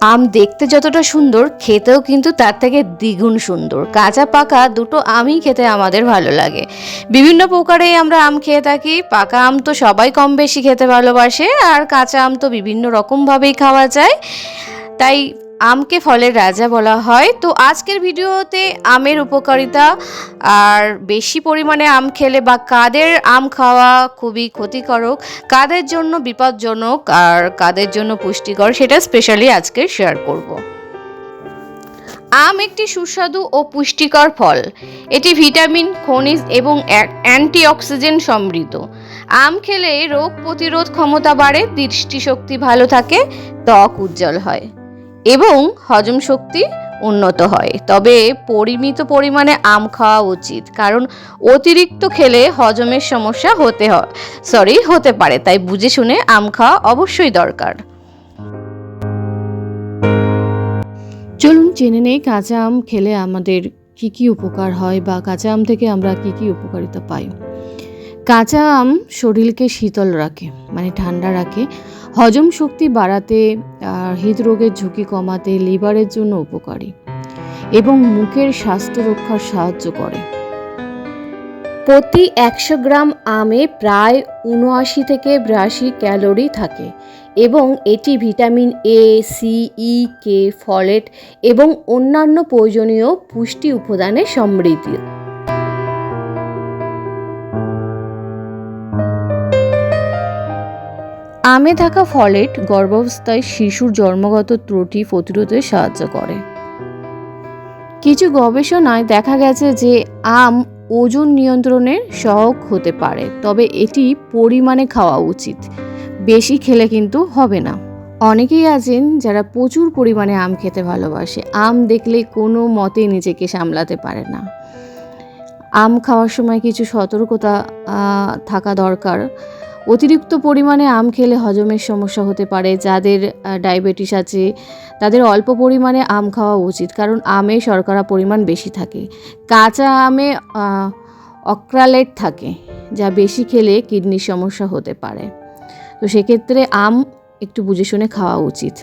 আম দেখতে যতটা সুন্দর, খেতেও কিন্তু তার থেকে দ্বিগুণ সুন্দর। কাঁচা পাকা দুটো আমই খেতে আমাদের ভালো লাগে। বিভিন্ন প্রকারেই আমরা আম খেয়ে থাকি। পাকা আম তো সবাই কম বেশি খেতে ভালোবাসে, আর কাঁচা আম তো বিভিন্ন রকমভাবেই খাওয়া যায়। তাই আমকে ফলের রাজা বলা হয়। তো আজকের ভিডিওতে আমের উপকারিতা আর বেশি পরিমাণে আম খেলে বা কাদের আম খাওয়া খুবই ক্ষতিকারক, কাদের জন্য বিপজ্জনক আর কাদের জন্য পুষ্টিকর সেটা স্পেশালি আজকে শেয়ার করব। আম একটি সুস্বাদু ও পুষ্টিকর ফল। এটি ভিটামিন, খনিজ এবং অ্যান্টিঅক্সিডেন্ট সমৃদ্ধ। আম খেলে রোগ প্রতিরোধ ক্ষমতা বাড়ে, দৃষ্টিশক্তি ভালো থাকে, ত্বক উজ্জ্বল হয়। এবং হজম শক্তি উন্নত হয়। তবে পরিমিত পরিমাণে আম খাওয়া উচিত, কারণ অতিরিক্ত খেলে হজমের সমস্যা হতে হয় সরি হতে পারে। তাই বুঝে শুনে আম খাওয়া অবশ্যই দরকার। চলুন জেনে নেই কাঁচা আম খেলে আমাদের কি কি উপকার হয় বা কাঁচা আম থেকে আমরা কি কি উপকারিতা পাই। কাঁচা আম শরীরকে শীতল রাখে মানে ঠান্ডা রাখে। হজম শক্তি বাড়াতে হৃদরোগের ঝুঁকি কমাতে লিভারের জন্য উপকারী এবং মুখের স্বাস্থ্য রক্ষার সাহায্য করে। প্রতি একশো গ্রাম আমে প্রায় উনআশি থেকে বিরাশি ক্যালোরি থাকে এবং এটি vitamin A, C, E, K, folate এবং অন্যান্য প্রয়োজনীয় পুষ্টি উপাদানে সমৃদ্ধ। আমে থাকা ফলেট গর্ভাবস্থায় শিশুর জন্মগত ত্রুটি প্রতিরোধে সাহায্য করে। কিছু গবেষণায় দেখা গেছে যে আম ওজন নিয়ন্ত্রণের সহায়ক হতে পারে, তবে এটি পরিমাণে খাওয়া উচিত। বেশি খেলে কিন্তু হবে না। অনেকেই আছেন যারা প্রচুর পরিমাণে আম খেতে ভালোবাসে। আম দেখলে কোনো মতে নিজেকে সামলাতে পারে না। আম খাওয়ার সময় কিছু সতর্কতা থাকা দরকার। অতিরিক্ত পরিমাণে আম খেলে হজমের সমস্যা হতে পারে, যাদের ডায়াবেটিস আছে, তাদের অল্প পরিমাণে আম খাওয়া উচিত, কারণ আমে শর্করা পরিমাণ বেশি থাকে। কাঁচা আমে অক্রালেট থাকে, যা বেশি খেলে কিডনির সমস্যা হতে পারে। তো সেক্ষেত্রে আম একটু বুঝে শুনে খাওয়া উচিত।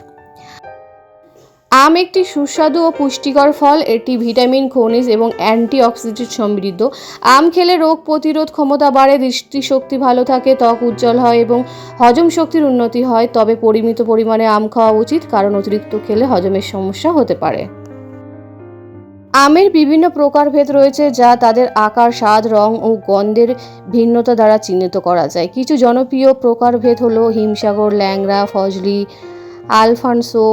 আম একটি সুস্বাদু ও পুষ্টিকর ফল। এটি ভিটামিন, খনিজ এবং অ্যান্টিঅক্সিডেন্ট সমৃদ্ধ। আম খেলে রোগ প্রতিরোধ ক্ষমতা বাড়ে, দৃষ্টিশক্তি ভালো থাকে, ত্বক উজ্জ্বল হয় এবং হজম শক্তির উন্নতি হয়। তবে পরিমিত পরিমাণে আম খাওয়া উচিত, কারণ অতিরিক্ত খেলে হজমের সমস্যা হতে পারে। আমের বিভিন্ন প্রকারভেদ রয়েছে, যা তাদের আকার, স্বাদ, রং ও গন্ধের ভিন্নতা দ্বারা চিহ্নিত করা যায়। কিছু জনপ্রিয় প্রকারভেদ হলো হিমসাগর, ল্যাংড়া, ফজলি, আলফানসো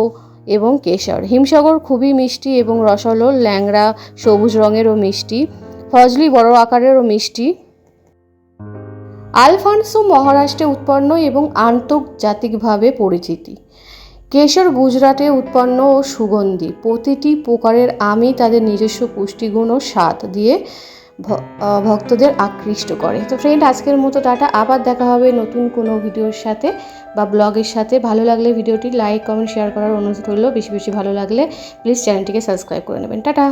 এবং কেশর। হিমসাগর খুবই মিষ্টি এবং রসালো, ল্যাংড়া, সবুজ রঙেরও মিষ্টি, ফজলি বড় আকারেরও মিষ্টি। আলফানসো মহারাষ্ট্রে উৎপন্ন এবং আন্তর্জাতিকভাবে পরিচিতি। কেশর গুজরাটে উৎপন্ন ও সুগন্ধি। প্রতিটি প্রকারের আমই তাদের নিজস্ব পুষ্টিগুণ ও স্বাদ দিয়ে ভক্তদের আকৃষ্ট করে। তো ফ্রেন্ড আজকের মতো টাটা। আবার দেখা হবে নতুন কোনো ভিডিওর সাথে বা ব্লগের সাথে। ভালো লাগলে ভিডিওটি লাইক কমেন্ট শেয়ার করার অনুরোধ রইল। বেশি বেশি ভালো লাগলে প্লিজ চ্যানেলটিকে সাবস্ক্রাইব করে নেবেন। টাটা!